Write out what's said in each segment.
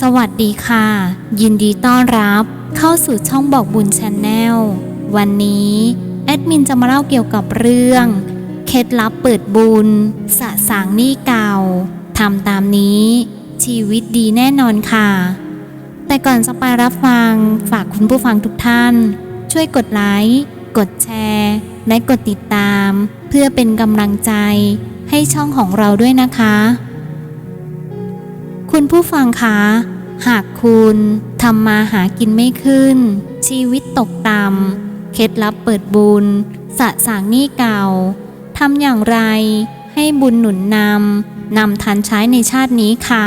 สวัสดีค่ะ ยินดีต้อนรับเข้าสู่ช่องบอกบุญชาแนลวันนี้แอดมินจะมาเล่าเกี่ยวกับเรื่อง เคล็ดลับเปิดบุญ สะสางหนี้เก่าทำตามนี้ ชีวิตดีแน่นอนค่ะ แต่ก่อนจะไปรับฟังฝากคุณผู้ฟังทุกท่าน ช่วยกดไลค์กดแชร์ และกดติดตาม เพื่อเป็นกำลังใจให้ช่องของเราด้วยนะคะ คุณผู้ฟังคะ หากคุณทำมาหากินไม่ขึ้น ชีวิตตกต่ำเคล็ดลับเปิดบุญ สะสางหนี้เก่าทำอย่างไร ให้บุญหนุนนำนำทันใช้ในชาตินี้ค่ะ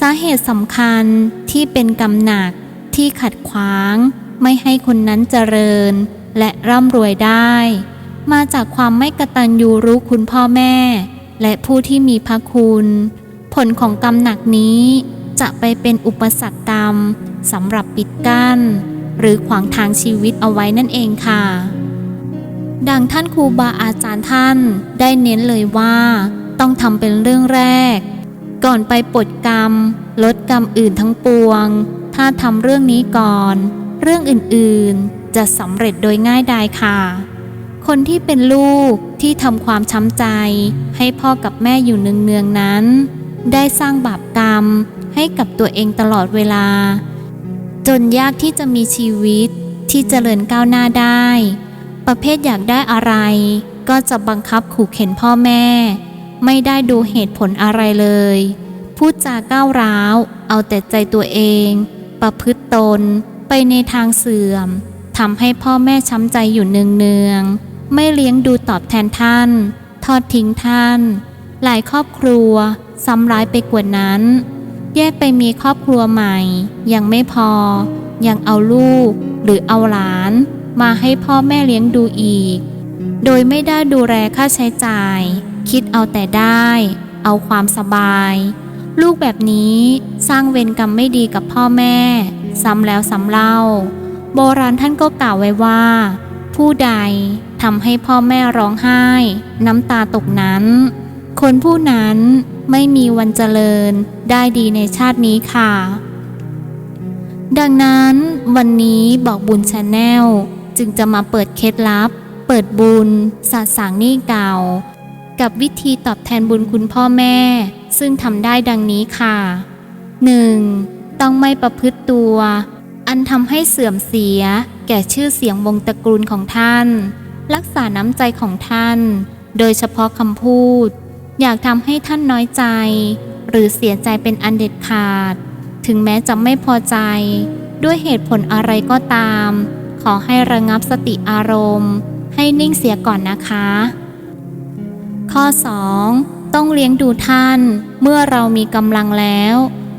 สาเหตุสำคัญที่เป็นกำหนักที่ขัดขวาง ไม่ให้คนนั้นเจริญ และร่ำรวยได้ มาจากความไม่กตัญญูรู้คุณพ่อแม่ และผู้ที่มีพระคุณ ผลของกรรมหนักนี้จะไปเป็นอุปสรรคกรรมสำหรับปิดกั้น หรือขวางทางชีวิตเอาไว้นั่นเองค่ะ ดังท่านครูบาอาจารย์ท่านได้เน้นเลยว่าต้องทำเป็นเรื่องแรก ก่อนไปปลดกรรม ลดกรรมอื่นทั้งปวง ถ้าทำเรื่องนี้ก่อน เรื่องอื่นๆ จะสำเร็จโดยง่ายดายค่ะ คนที่เป็นลูกที่ทำความช้ำใจ ให้พ่อกับแม่อยู่เนืองๆนั้น ได้สร้างบาปกรรมให้กับตัวเองตลอดเวลา จนยากที่จะมีชีวิตที่เจริญก้าวหน้าได้ ประเภทอยากได้อะไร ก็จะบังคับขู่เข็นพ่อแม่ ไม่ได้ดูเหตุผลอะไรเลยพูดจาก้าวร้าว เอาแต่ใจตัวเอง ประพฤติตนไปในทางเสื่อมทำให้พ่อแม่ช้ำใจอยู่เนืองๆไม่เลี้ยงดูตอบแทนท่าน ทอดทิ้งท่าน หลายครอบครัว ซ้ำร้ายไปกว่านั้น แยกไปมีครอบครัวใหม่ ยังไม่พอ ยังเอาลูก หรือเอาหลาน มาให้พ่อแม่เลี้ยงดูอีก โดยไม่ได้ดูแลค่าใช้จ่าย คิดเอาแต่ได้ เอาความสบาย ลูกแบบนี้สร้างเวรกรรมไม่ดีกับพ่อแม่ ซ้ำแล้วซ้ำเล่า โบราณท่านก็กล่าวไว้ว่า ผู้ใดทำให้พ่อแม่ร้องไห้ น้ำตาตกนั้น คนผู้นั้น ไม่มีวันเจริญได้ดีในชาตินี้ค่ะ ดังนั้นวันนี้บอกบุญชาแนลจึงจะมาเปิดเคล็ดลับ เปิดบุญสาสางหนี้เก่า กับวิธีตอบแทนบุญคุณพ่อแม่ ซึ่งทำได้ดังนี้ค่ะ 1. ต้องไม่ประพฤติตัว อันทำให้เสื่อมเสีย แก่ชื่อเสียงวงตระกูลของท่าน รักษาน้ำใจของท่าน โดยเฉพาะคำพูด อยากทำให้ท่านน้อยใจ หรือเสียใจเป็นอันเด็ดขาด ถึงแม้จะไม่พอใจ ด้วยเหตุผลอะไรก็ตาม ขอให้ระงับสติอารมณ์ ให้นิ่งเสียก่อนนะคะ ข้อ 2. ต้องเลี้ยงดูท่านเมื่อเรามีกำลังแล้ว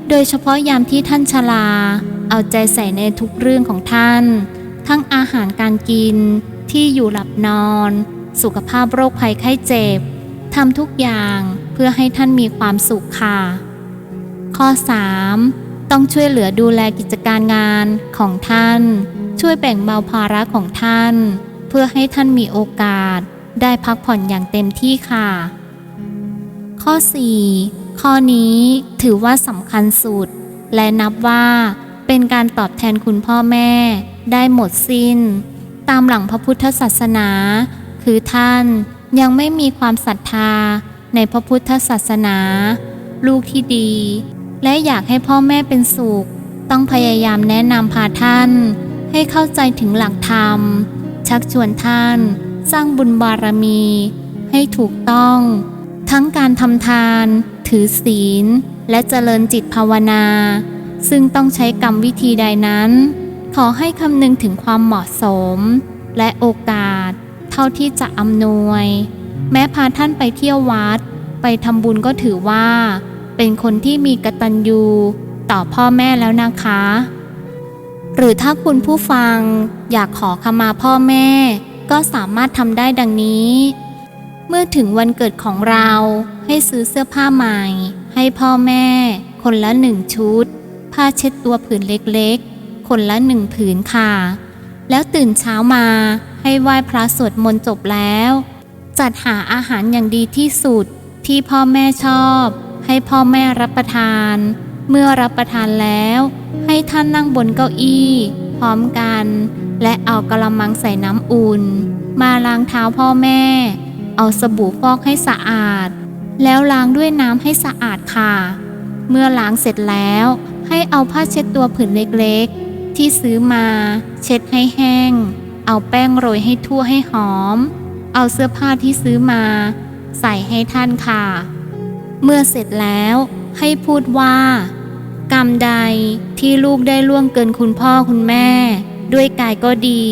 โดยเฉพาะยามที่ท่านชรา เอาใจใส่ในทุกเรื่องของท่าน ทั้งอาหารการกินที่อยู่หลับนอน สุขภาพโรคภัยไข้เจ็บ ทำทุกอย่างเพื่อให้ท่านมีความสุขค่ะ ข้อ 3. ต้องช่วยเหลือดูแลกิจการงานของท่าน ช่วยแบ่งเบาภาระของท่าน เพื่อให้ท่านมีโอกาส ได้พักผ่อนอย่างเต็มที่ค่ะ ข้อ 4. ข้อนี้ถือว่าสำคัญสุด และนับว่าเป็นการตอบแทนคุณพ่อแม่ ได้หมดสิ้น ตามหลังพระพุทธศาสนา คือท่าน ยังไม่มีความศรัทธาในพระพุทธศาสนา ลูกที่ดี และอยากให้พ่อแม่เป็นสุข ต้องพยายามแนะนำพาท่าน ให้เข้าใจถึงหลักธรรม ชักชวนท่าน สร้างบุญบารมี ให้ถูกต้อง ทั้งการทำทาน ถือศีล และเจริญจิตภาวนา ซึ่งต้องใช้กรรมวิธีใดนั้น ขอให้คำนึงถึงความเหมาะสม และโอกาส ท่าที่จะอำนวย แม้พาท่านไปเที่ยววัด ไปทำบุญก็ถือว่า เป็นคนที่มีกตัญญูต่อพ่อแม่แล้วนะคะ หรือถ้าคุณผู้ฟังอยากขอขมาพ่อแม่ ก็สามารถทำได้ดังนี้ เมื่อถึงวันเกิดของเราให้ซื้อเสื้อผ้าใหม่ ให้พ่อแม่ คนละหนึ่งชุด ผ้าเช็ดตัวผืนเล็กๆ คนละหนึ่งผืนค่ะ แล้วตื่นเช้ามา ให้ไหว้พระสวดมนต์จบแล้ว จัดหาอาหารอย่างดีที่สุดที่พ่อแม่ชอบ ให้พ่อแม่รับประทาน เมื่อรับประทานแล้ว ให้ท่านนั่งบนเก้าอี้ พร้อมกัน และเอากระมังใส่น้ำอุ่น มาล้างเท้าพ่อแม่ เอาสบู่ฟอกให้สะอาด แล้วล้างด้วยน้ำให้สะอาดค่ะ เมื่อล้างเสร็จแล้ว ให้เอาผ้าเช็ดตัวผืนเล็กๆ ที่ซื้อมา เช็ดให้แห้ง เอาแป้งโรยให้ทั่วให้หอม เอาเสื้อผ้าที่ซื้อมา ใส่ให้ท่านค่ะ เมื่อเสร็จแล้วให้พูดว่า กรรมใดที่ลูกได้ล่วงเกินคุณพ่อคุณแม่ ด้วยกายก็ดี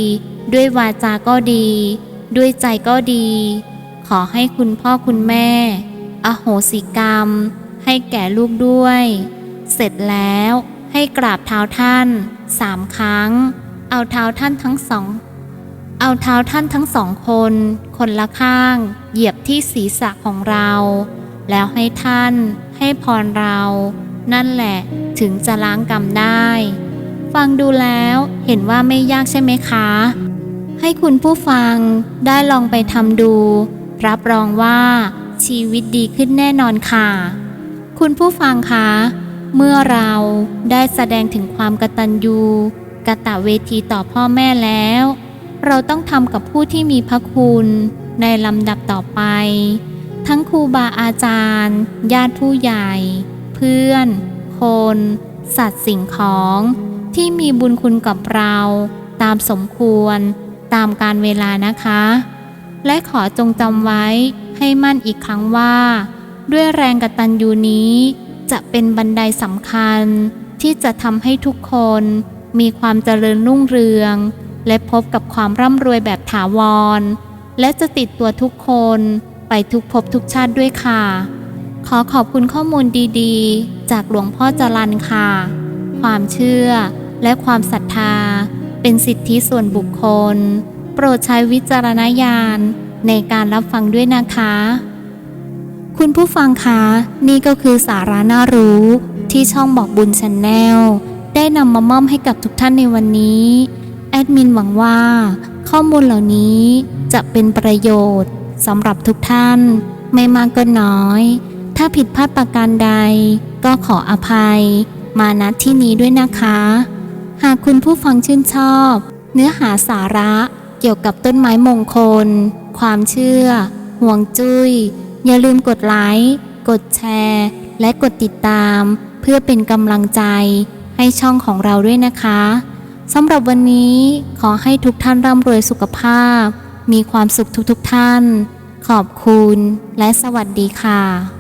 ด้วยวาจาก็ดี ด้วยใจก็ดี ขอให้คุณพ่อคุณแม่ อโหสิกรรม ให้แก่ลูกด้วย เสร็จแล้วให้กราบเท้าท่านสามครั้ง เอาเท้าท่านทั้งสอง เอาเท้าท่านทั้งสองคน คนละข้าง เหยียบที่ศีรษะของเรา แล้วให้ท่าน ให้พรเรา นั่นแหละถึงจะล้างกรรมได้ ฟังดูแล้วเห็นว่าไม่ยากใช่ไหมคะ ให้คุณผู้ฟังได้ลองไปทำดู รับรองว่าชีวิตดีขึ้นแน่นอนค่ะ คุณผู้ฟังคะ เมื่อเราได้แสดงถึงความกตัญญูกะตะเวทีต่อพ่อแม่แล้ว เราต้องทำกับผู้ที่มีพระคุณในลำดับต่อไป ทั้งครูบาอาจารย์ ญาติผู้ใหญ่ เพื่อน คน สัตว์สิ่งของ ที่มีบุญคุณกับเรา ตามสมควร ตามการเวลานะคะ และขอจงจำไว้ให้มั่นอีกครั้งว่า ด้วยแรงกตัญญูนี้ จะเป็นบันไดสำคัญที่จะทำให้ทุกคนมีความเจริญรุ่งเรือง และพบกับความร่ำรวยแบบถาวร และจะติดตัวทุกคนไปทุกภพทุกชาติด้วยค่ะ ขอขอบคุณข้อมูลดีๆ จากหลวงพ่อจรันค่ะ ความเชื่อและความศรัทธา เป็นสิทธิส่วนบุคคล โปรดใช้วิจารณญาณในการรับฟังด้วยนะคะ คุณผู้ฟังคะนี่ก็คือสาระน่ารู้ที่ช่องบอกบุญชนแนลได้นำมามอบให้กับทุกท่านในวันนี้ แอดมินหวังว่า ข้อมูลเหล่านี้จะเป็นประโยชน์สำหรับทุกท่าน ไม่มากก็น้อย ถ้าผิดพลาดประการใด ก็ขออภัย มาณที่นี้ด้วยนะคะ หากคุณผู้ฟังชื่นชอบ เนื้อหาสาระเกี่ยวกับต้นไม้มงคล ความเชื่อ ห่วงจุย้ย อย่าลืมกดไลค์ กดแชร์ และกดติดตาม เพื่อเป็นกำลังใจให้ช่องของเราด้วยนะคะ สำหรับวันนี้ขอให้ทุกท่านร่ำรวยสุขภาพ มีความสุขทุกๆทท่าน ขอบคุณและสวัสดีค่ะ